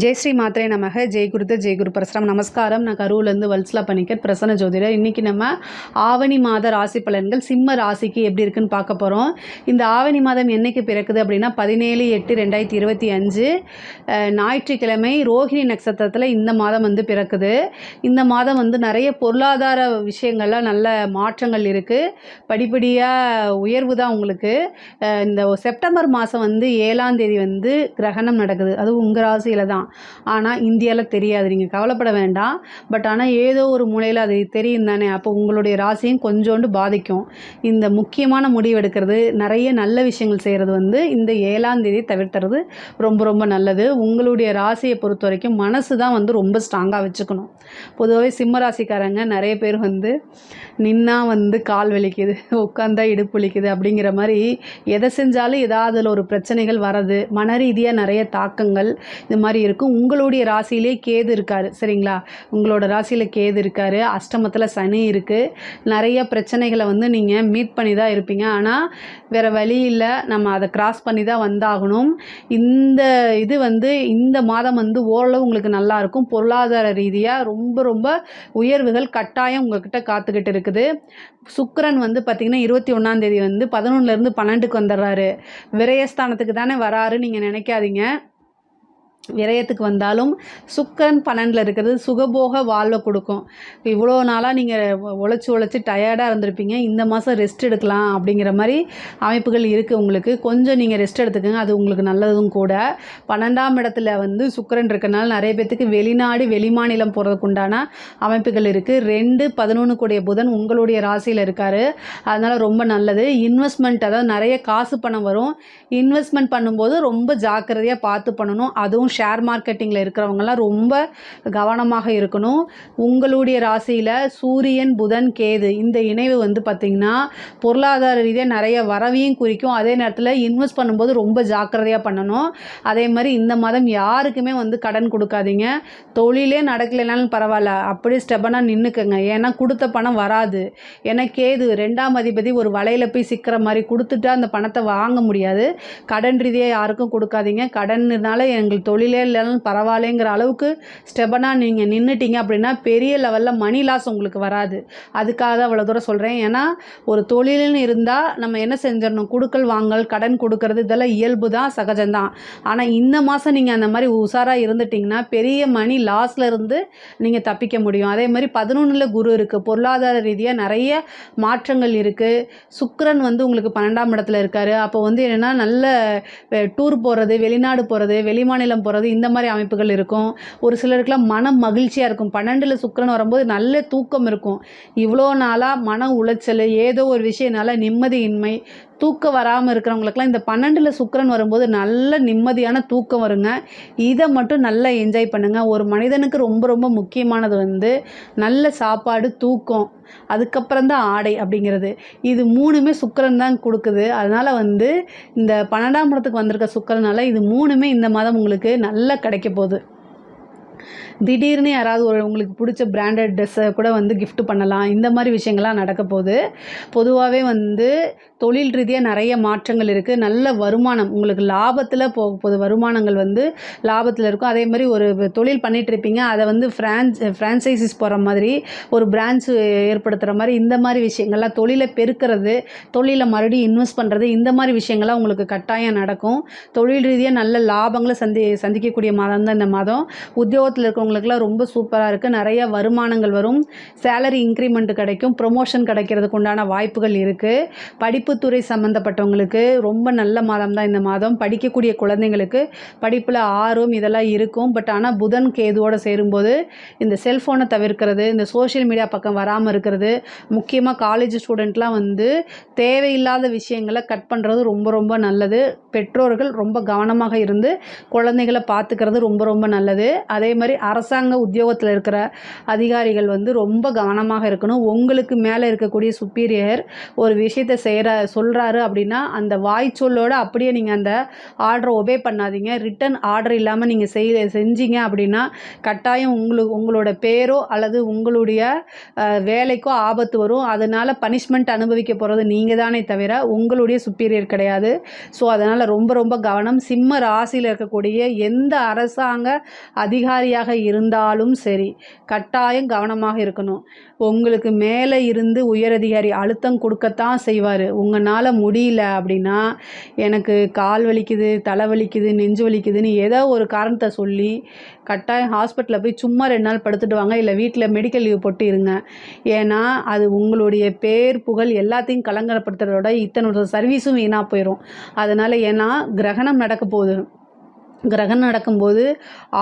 ஜெய் ஸ்ரீ மாத்திரை நமக. ஜெய் குருத்த ஜெய் குரு பரசுரம். நமஸ்காரம். நான் கரூர்லேருந்து வல்சலா பண்ணிக்கர் பிரசன்ன ஜோதிடர். இன்றைக்கி நம்ம ஆவணி மாத ராசி பலன்கள் சிம்ம ராசிக்கு எப்படி இருக்குன்னு பார்க்க போகிறோம் இந்த ஆவணி மாதம் என்னைக்கு பிறக்குது அப்படின்னா பதினேழு எட்டு ரெண்டாயிரத்தி இருபத்தி அஞ்சு. ஞாயிற்றுக்கிழமை ரோஹிணி நட்சத்திரத்தில் இந்த மாதம் வந்து பிறக்குது. இந்த மாதம் வந்து நிறைய பொருளாதார விஷயங்கள்லாம் நல்ல மாற்றங்கள் இருக்குது படிப்படியாக உயர்வு தான் உங்களுக்கு. இந்த செப்டம்பர் மாதம் வந்து ஏழாம் தேதி வந்து கிரகணம் நடக்குது. அதுவும் உங்கள் ராசியில் தான். ஆனால் இந்தியாவில் தெரியாது. நீங்கள் கவலைப்பட வேண்டாம். பட் ஆனால் ஏதோ ஒரு மூலையில் அது தெரியும் தானே. அப்போ உங்களுடைய ராசியும் கொஞ்சோண்டு பாதிக்கும். இந்த முக்கியமான முடிவு எடுக்கிறது நிறைய நல்ல விஷயங்கள் செய்கிறது வந்து இந்த ஏழாம் தேதி தவிர்த்துறது ரொம்ப ரொம்ப நல்லது. உங்களுடைய ராசியை பொறுத்த வரைக்கும் மனசு தான் வந்து ரொம்ப ஸ்ட்ராங்காக வச்சுக்கணும். பொதுவாகவே சிம்ம ராசிக்காரங்க நிறைய பேர் வந்து நின்னா வந்து கால் வலிக்குது உட்காந்தா இடுப்பு வலிக்குது அப்படிங்கிற மாதிரி எதை செஞ்சாலும் ஏதாவது அதில் ஒரு பிரச்சனைகள் வரது மன ரீதியாக நிறைய தாக்கங்கள் இது மாதிரி இருக்கும் இருக்கும் உங்களுடைய ராசியிலே கேது இருக்காரு. சரிங்களா? உங்களோட ராசியில் கேது இருக்காரு. அஷ்டமத்தில் சனி இருக்குது நிறைய பிரச்சனைகளை வந்து நீங்கள் மீட் பண்ணி தான் இருப்பீங்க. ஆனால் வேறு வழி இல்லை. நம்ம அதை கிராஸ் பண்ணி தான் வந்தாகணும். இந்த இது வந்து இந்த மாதம் வந்து ஓரளவு உங்களுக்கு நல்லாயிருக்கும் பொருளாதார ரீதியாக ரொம்ப ரொம்ப உயர்வுகள் கட்டாயம் உங்கள்கிட்ட காத்துக்கிட்டு இருக்குது. சுக்கரன் வந்து பார்த்திங்கன்னா இருபத்தி ஒன்றாந்தேதி வந்து பதினொன்றுலேருந்து பன்னெண்டுக்கு வந்துடுறாரு. விரயஸ்தானத்துக்கு தானே வராரு நீங்கள் நினைக்காதீங்க. விரயத்துக்கு வந்தாலும் சுக்கரன் பன்னெண்டில் இருக்கிறது சுகபோக வாழ்வை கொடுக்கும். இவ்வளோ நாளாக நீங்கள் உழைச்சி உழைச்சி டயர்டாக இருந்திருப்பீங்க. இந்த மாதம் ரெஸ்ட் எடுக்கலாம் அப்படிங்கிற மாதிரி அமைப்புகள் இருக்குது உங்களுக்கு. கொஞ்சம் நீங்கள் ரெஸ்ட் எடுத்துக்கோங்க. அது உங்களுக்கு நல்லதும் கூட. பன்னெண்டாம் இடத்துல வந்து சுக்கரன் இருக்கனால நிறைய பேர்த்துக்கு வெளிநாடு வெளிமாநிலம் போகிறதுக்கு உண்டான அமைப்புகள் இருக்குது ரெண்டு பதினொன்று கூடிய புதன் உங்களுடைய ராசியில் இருக்கார். அதனால் ரொம்ப நல்லது. இன்வெஸ்ட்மெண்ட் அதாவது நிறைய காசு பணம் வரும். இன்வெஸ்ட்மெண்ட் பண்ணும்போது ரொம்ப ஜாக்கிரதையாக பார்த்து பண்ணணும். அதுவும் ஷேர் மார்க்கெட்டிங்கில் இருக்கிறவங்கலாம் ரொம்ப கவனமாக இருக்கணும். உங்களுடைய ராசியில் சூரியன் புதன் கேது இந்த இணைவு வந்து பார்த்திங்கன்னா பொருளாதார ரீதியாக நிறைய வரவையும் குறிக்கும். அதே நேரத்தில் இன்வெஸ்ட் பண்ணும்போது ரொம்ப ஜாக்கிரதையாக பண்ணணும். அதே மாதிரி இந்த மாதம் யாருக்குமே வந்து கடன் கொடுக்காதீங்க. தொழிலே நடக்கலைனாலும் பரவாயில்ல. அப்படியே ஸ்டெபனாக நின்றுக்குங்க ஏன்னா கொடுத்த பணம் வராது. ஏன்னா கேது ரெண்டாம் அதிபதி ஒரு வலையில் போய் சிக்கிற மாதிரி கொடுத்துட்டா அந்த பணத்தை வாங்க முடியாது. கடன் ரீதியாக யாருக்கும் கொடுக்காதீங்க. கடன்னால எங்களுக்கு தொழில் இல்லைனாலும் பரவாயில்லைங்கிற அளவுக்கு ஸ்டெபனாக நீங்கள் நின்றுட்டீங்க அப்படின்னா பெரிய லெவலில் மணி லாஸ் உங்களுக்கு வராது. அதுக்காக தான் அவ்வளோ தூரம் சொல்கிறேன் ஏன்னா ஒரு தொழில்னு இருந்தால் நம்ம என்ன செஞ்சிடணும்? கொடுக்கல் வாங்கல் கடன் கொடுக்கறது இதெல்லாம் இயல்பு தான் சகஜம்தான் ஆனால் இந்த மாதம் நீங்கள் அந்த மாதிரி உஷாராக இருந்துட்டிங்கன்னா பெரிய மணி லாஸில் இருந்து நீங்கள் தப்பிக்க முடியும். அதே மாதிரி பதினொன்றில் குரு இருக்குது பொருளாதார ரீதியாக நிறைய மாற்றங்கள் இருக்குது சுக்கரன் வந்து உங்களுக்கு பன்னெண்டாம் இடத்துல இருக்கார். அப்போ வந்து என்னென்னா நல்ல டூர் போகிறது வெளிநாடு போகிறது வெளிமாநிலம் போகிறது இந்த மாதிரி அமைப்புகள் இருக்கும். ஒரு சிலருக்குலாம் மன மகிழ்ச்சியாக இருக்கும். பன்னெண்டில் சுக்கரன் வரும்போது நல்ல தூக்கம் இருக்கும். இவ்வளோ நாளாக மன உளைச்சல் ஏதோ ஒரு விஷயனால நிம்மதியின்மை தூக்கம் வராமல் இருக்கிறவங்களுக்குலாம் இந்த பன்னெண்டில் சுக்கிரன் வரும்போது நல்ல நிம்மதியான தூக்கம் வருங்க. இதை மட்டும் நல்லா என்ஜாய் பண்ணுங்கள் ஒரு மனிதனுக்கு ரொம்ப ரொம்ப முக்கியமானது வந்து நல்ல சாப்பாடு தூக்கம் அதுக்கப்புறம் தான் ஆடை அப்படிங்கிறது. இது மூணுமே சுக்கரன் தான் கொடுக்குது. அதனால் வந்து இந்த பன்னெண்டாம் இடத்துக்கு வந்திருக்க சுக்கரனால் இது மூணுமே இந்த மாதம் உங்களுக்கு நல்லா கிடைக்க போகுது. திடீர்னு யாராவது ஒரு உங்களுக்கு பிடிச்ச பிராண்டட் ட்ரெஸ்ஸை கூட வந்து கிஃப்ட் பண்ணலாம். இந்த மாதிரி விஷயங்கள்லாம் நடக்க போகுது. பொதுவாகவே வந்து தொழில் ரீதியாக நிறைய மாற்றங்கள் இருக்குது நல்ல வருமானம் உங்களுக்கு லாபத்தில் போக போகுது வருமானங்கள் வந்து லாபத்தில் இருக்கும். அதே மாதிரி ஒரு தொழில் பண்ணிகிட்ருப்பீங்க இருப்பீங்க. அதை வந்து ஃப்ரான்ஸ் ஃப்ரான்ச்சைசிஸ் போகிற மாதிரி ஒரு பிரான்ச் ஏற்படுத்துகிற மாதிரி இந்த மாதிரி விஷயங்கள்லாம் தொழிலை பெருக்கிறது தொழிலை மறுபடியும் இன்வெஸ்ட் பண்ணுறது இந்த மாதிரி விஷயங்கள்லாம் உங்களுக்கு கட்டாயம் நடக்கும். தொழில் ரீதியாக நல்ல லாபங்களை சந்தி சந்திக்கக்கூடிய மாதம் தான் இந்த மாதம். உத்தியோகத்தில் இருக்கவங்களுக்குலாம் ரொம்ப சூப்பராக இருக்குது நிறைய வருமானங்கள் வரும். சேலரி இன்க்ரிமெண்ட் கிடைக்கும். ப்ரொமோஷன் கிடைக்கிறதுக்கு உண்டான வாய்ப்புகள் இருக்குது படிப்புத்துறை சம்மந்தப்பட்டவங்களுக்கு ரொம்ப நல்ல மாதம் தான் இந்த மாதம். படிக்கக்கூடிய குழந்தைங்களுக்கு படிப்பில் ஆர்வம் இதெல்லாம் இருக்கும். பட் ஆனால் புதன் கேதுவோடு சேரும்போது இந்த செல்ஃபோனை தவிர்க்கிறது இந்த சோஷியல் மீடியா பக்கம் வராமல் இருக்கிறது முக்கியமாக காலேஜ் ஸ்டூடெண்ட்லாம் வந்து தேவையில்லாத விஷயங்களை கட் பண்ணுறது ரொம்ப ரொம்ப நல்லது. பெற்றோர்கள் ரொம்ப கவனமாக இருந்து குழந்தைகளை பார்த்துக்கிறது ரொம்ப ரொம்ப நல்லது. அதே மாதிரி அரசாங்க உத்தியோகத்தில் இருக்கிற அதிகாரிகள் வந்து ரொம்ப கவனமாக இருக்கணும். உங்களுக்கு மேலே இருக்கக்கூடிய சுப்பீரியர் ஒரு விஷயத்தை செய்கிற சொல்கிறாரு அப்படின்னா அந்த வாய் சொல்லோடு அப்படியே நீங்கள் அந்த ஆர்டரை ஒபே பண்ணாதீங்க. ரிட்டன் ஆர்டர் இல்லாமல் நீங்கள் செய் செஞ்சீங்க அப்படின்னா கட்டாயம் உங்களுக்கு உங்களோட பேரோ அல்லது உங்களுடைய வேலைக்கோ ஆபத்து வரும். அதனால் பனிஷ்மெண்ட் அனுபவிக்க போகிறது நீங்கள் தானே தவிர உங்களுடைய சுப்பீரியர் கிடையாது. ஸோ அதனால் ரொம்ப ரொம்ப கவனம். சிம்ம ராசியில் இருக்கக்கூடிய எந்த அரசாங்க அதிகாரியாக இருந்தாலும் சரி கட்டாயம் கவனமாக இருக்கணும். உங்களுக்கு மேலே இருந்து உயரதிகாரி அழுத்தம் கொடுக்கத்தான் செய்வார். உங்களால் முடியல அப்படின்னா எனக்கு கால் வலிக்குது தலை வலிக்குது நெஞ்சு வலிக்குதுன்னு ஏதோ ஒரு காரணத்தை சொல்லி கட்டாயம் ஹாஸ்பிட்டலில் போய் சும்மா ரெண்டு நாள் படுத்துட்டு வாங்க இல்லை வீட்டில் மெடிக்கல் லீவ் போட்டு இருங்க. ஏன்னா அது உங்களுடைய பேர் புகழ் எல்லாத்தையும் கலங்கரப்படுத்துறதோட இத்தனை சர்வீஸும் வீணாக போயிடும் அதனால் ஏன்னா கிரகணம் நடக்க போகுது. கிரகணம் நடக்கும்போது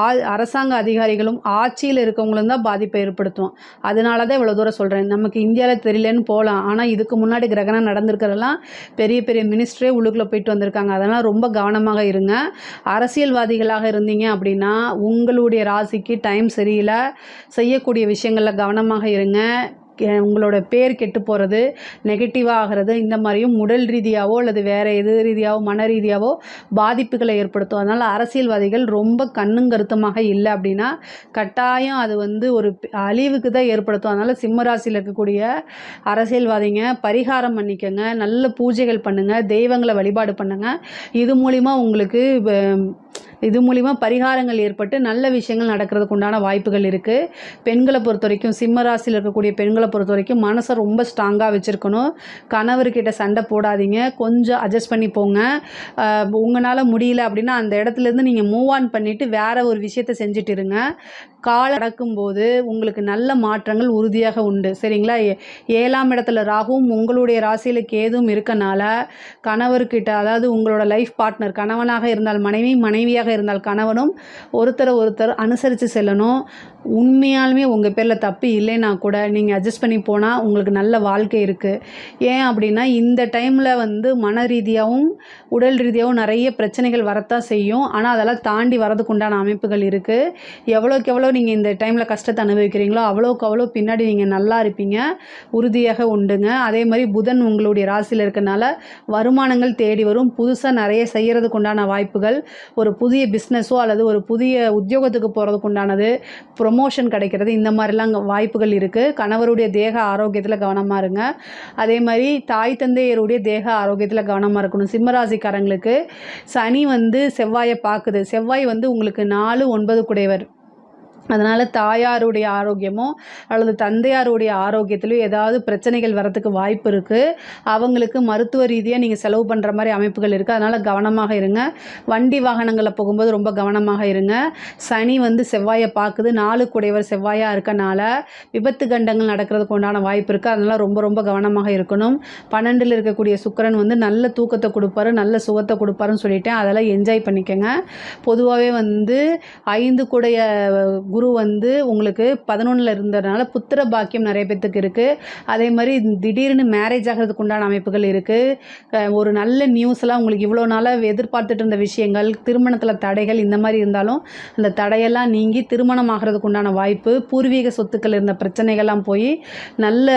ஆ அரசாங்க அதிகாரிகளும் ஆட்சியில் இருக்கவங்களும் தான் பாதிப்பை ஏற்படுத்தும். அதனால தான் இவ்வளோ தூரம் சொல்கிறேன் நமக்கு இந்தியாவில் தெரியலன்னு போகலாம் ஆனால் இதுக்கு முன்னாடி கிரகணம் நடந்திருக்கிறதெல்லாம் பெரிய பெரிய மினிஸ்டரே உள்ளுக்குள்ளே போயிட்டு வந்திருக்காங்க. அதனால் ரொம்ப கவனமாக இருங்க. அரசியல்வாதிகளாக இருந்தீங்க அப்படின்னா உங்களுடைய ராசிக்கு டைம் சரியில்லை. செய்யக்கூடிய விஷயங்களில் கவனமாக இருங்க. உங்களோட பேர் கெட்டு போகிறது நெகட்டிவாக ஆகிறது இந்த மாதிரியும் உடல் ரீதியாகவோ அல்லது வேறு எது ரீதியாகவோ மன ரீதியாகவோ பாதிப்புகளை ஏற்படுத்தும். அதனால் அரசியல்வாதிகள் ரொம்ப கண்ணும் கருத்துமாக இல்லை அப்படின்னா கட்டாயம் அது வந்து ஒரு அழிவுக்கு தான் ஏற்படுத்தும். அதனால் சிம்மராசியில் இருக்கக்கூடிய அரசியல்வாதிங்க பரிகாரம் பண்ணிக்கோங்க நல்ல பூஜைகள் பண்ணுங்கள் தெய்வங்களை வழிபாடு பண்ணுங்கள் இது மூலிமா உங்களுக்கு இது மூலிமா பரிகாரங்கள் ஏற்பட்டு நல்ல விஷயங்கள் நடக்கிறதுக்கு உண்டான வாய்ப்புகள் இருக்குது பெண்களை பொறுத்த வரைக்கும் சிம்ம ராசியில் இருக்கக்கூடிய பெண்களை பொறுத்த வரைக்கும் மனசை ரொம்ப ஸ்ட்ராங்காக வச்சுருக்கணும். கணவர்கிட்ட சண்டை போடாதீங்க. கொஞ்சம் அட்ஜஸ்ட் பண்ணி போங்க. உங்களால் முடியல அப்படின்னா அந்த இடத்துலேருந்து நீங்கள் மூவ் ஆன் பண்ணிவிட்டு வேறு ஒரு விஷயத்தை செஞ்சுட்டு இருங்க. கால் அடக்கும்போது உங்களுக்கு நல்ல மாற்றங்கள் உறுதியாக உண்டு. சரிங்களா? ஏ- ஏழாம் இடத்துல ராகுவும் உங்களுடைய ராசியில் கேதும் இருக்கனால கணவர்கிட்ட அதாவது உங்களோட லைஃப் பார்ட்னர் கணவனாக இருந்தால் மனைவி மனைவியாக இருந்தால் கணவனும் ஒருத்தரை ஒருத்தர் அனுசரித்து செல்லணும். உண்மையாலுமே உங்கள் பேரில் தப்பு இல்லைன்னா கூட நீங்கள் அட்ஜஸ்ட் பண்ணி போனால் உங்களுக்கு நல்ல வாழ்க்கை இருக்குது ஏன் அப்படின்னா இந்த டைமில் வந்து மன ரீதியாகவும் உடல் ரீதியாகவும் நிறைய பிரச்சனைகள் வரத்தான் செய்யும். ஆனால் அதெல்லாம் தாண்டி வரதுக்கு உண்டான அமைப்புகள் இருக்குது எவ்வளோக்கு எவ்வளோ நீங்கள் இந்த டைமில் கஷ்டத்தை அனுபவிக்கிறீங்களோ அவ்வளோக்கு அவ்வளோ பின்னாடி நீங்கள் நல்லா இருப்பீங்க உறுதியாக உண்டுங்க. அதே மாதிரி புதன் உங்களுடைய ராசியில் இருக்கனால வருமானங்கள் தேடி வரும். புதுசாக நிறைய செய்கிறதுக்கு உண்டான வாய்ப்புகள். ஒரு புதிய பிஸ்னஸோ அல்லது ஒரு புதிய உத்தியோகத்துக்கு போகிறதுக்கு உண்டானது ப்ரொமோஷன் கிடைக்கிறது. இந்த மாதிரிலாம் அங்கே வாய்ப்புகள் இருக்குது கணவருடைய தேக ஆரோக்கியத்தில் கவனமாக இருங்க. அதே மாதிரி தாய் தந்தையருடைய தேக ஆரோக்கியத்தில் கவனமாக இருக்கணும். சிம்மராசிக்காரங்களுக்கு சனி வந்து செவ்வாயை பார்க்குது. செவ்வாய் வந்து உங்களுக்கு நாலு ஒன்பது குடைவர் அதனால் தாயாருடைய ஆரோக்கியமோ அல்லது தந்தையாருடைய ஆரோக்கியத்திலையும் ஏதாவது பிரச்சனைகள் வரத்துக்கு வாய்ப்பு இருக்குது அவங்களுக்கு மருத்துவ ரீதியாக நீங்கள் செலவு பண்ணுற மாதிரி அமைப்புகள் இருக்குது அதனால் கவனமாக இருங்க. வண்டி வாகனங்களில் போகும்போது ரொம்ப கவனமாக இருங்க. சனி வந்து செவ்வாயை பார்க்குது. நாலு குடையவர் செவ்வாயாக இருக்கனால விபத்து கண்டங்கள் நடக்கிறதுக்கு உண்டான வாய்ப்பு இருக்குது அதனால் ரொம்ப ரொம்ப கவனமாக இருக்கணும். பன்னெண்டில் இருக்கக்கூடிய சுக்கரன் வந்து நல்ல தூக்கத்தை கொடுப்பாரு. நல்ல சுகத்தை கொடுப்பாருன்னு சொல்லிட்டேன். அதெல்லாம் என்ஜாய் பண்ணிக்கோங்க. பொதுவாகவே வந்து ஐந்து கூடைய குரு குரு வந்து உங்களுக்கு பதினொன்றில் இருந்ததுனால புத்திர பாக்கியம் நிறைய பேர்த்துக்கு இருக்குது அதே மாதிரி திடீர்னு மேரேஜ் ஆகிறதுக்கு உண்டான அமைப்புகள் இருக்குது ஒரு நல்ல நியூஸ்லாம் உங்களுக்கு இவ்வளோ நாளாக எதிர்பார்த்துட்டு இருந்த விஷயங்கள் திருமணத்தில் தடைகள் இந்த மாதிரி இருந்தாலும் அந்த தடையெல்லாம் நீங்கி திருமணம் ஆகிறதுக்கு உண்டான வாய்ப்பு பூர்வீக சொத்துக்கள் இருந்த பிரச்சனைகள்லாம் போய் நல்ல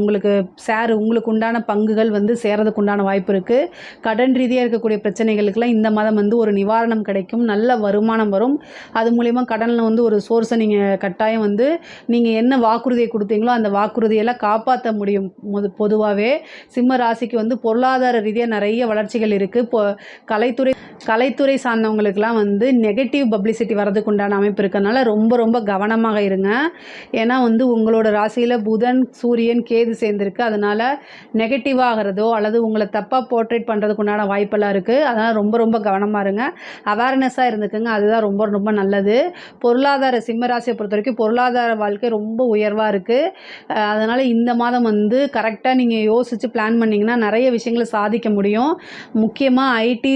உங்களுக்கு சேர் உங்களுக்கு உண்டான பங்குகள் வந்து சேரதுக்கு உண்டான வாய்ப்பு இருக்குது கடன் ரீதியாக இருக்கக்கூடிய பிரச்சனைகளுக்கெல்லாம் இந்த மாதம் வந்து ஒரு நிவாரணம் கிடைக்கும். நல்ல வருமானம் வரும். அது மூலிமா கடனில் வந்து ஒரு சோர்ஸை நீங்கள் கட்டாயம் வந்து நீங்கள் என்ன வாக்குறுதியை கொடுத்தீங்களோ அந்த வாக்குறுதியெல்லாம் காப்பாற்ற முடியும். பொது பொதுவாகவே சிம்ம ராசிக்கு வந்து பொருளாதார ரீதியாக நிறைய வளர்ச்சிகள் இருக்குது இப்போ கலைத்துறை கலைத்துறை சார்ந்தவங்களுக்கெல்லாம் வந்து நெகட்டிவ் பப்ளிசிட்டி வரதுக்கு உண்டான அமைப்பு இருக்கிறதுனால ரொம்ப ரொம்ப கவனமாக இருங்க. ஏன்னா வந்து உங்களோட ராசியில் புதன் சூரியன் கேது சேர்ந்துருக்கு. அதனால் நெகட்டிவாகிறதோ அல்லது உங்களை தப்பாக போர்ட்ரேட் பண்ணுறதுக்கு உண்டான வாய்ப்பெல்லாம் இருக்குது அதனால் ரொம்ப ரொம்ப கவனமாக இருங்க. அவேர்னஸாக இருந்துக்குங்க. அதுதான் ரொம்ப ரொம்ப நல்லது. பொருளாதார சிம்மராசியை பொறுத்த வரைக்கும் பொருளாதார வாழ்க்கை ரொம்ப உயர்வாக இருக்குது அதனால் இந்த மாதம் வந்து கரெக்டாக நீங்கள் யோசித்து பிளான் பண்ணிங்கன்னா நிறைய விஷயங்களை சாதிக்க முடியும். முக்கியமாக ஐடி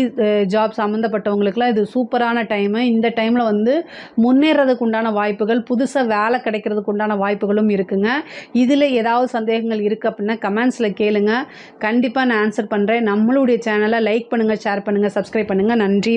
ஜாப் சம்மந்தப்பட்டவங்களுக்குலாம் இது சூப்பரான டைமு இந்த டைமில் வந்து முன்னேறதுக்கு உண்டான வாய்ப்புகள் புதுசாக வேலை கிடைக்கிறதுக்கு உண்டான வாய்ப்புகளும் இருக்குங்க. இதில் ஏதாவது சந்தேகங்கள் இருக்குது அப்படின்னா கமெண்ட்ஸில் கேளுங்க. கண்டிப்பாக நான் ஆன்சர் பண்ணுறேன் நம்மளுடைய சேனலை லைக் பண்ணுங்கள் ஷேர் பண்ணுங்கள் சப்ஸ்கிரைப் பண்ணுங்கள் நன்றி.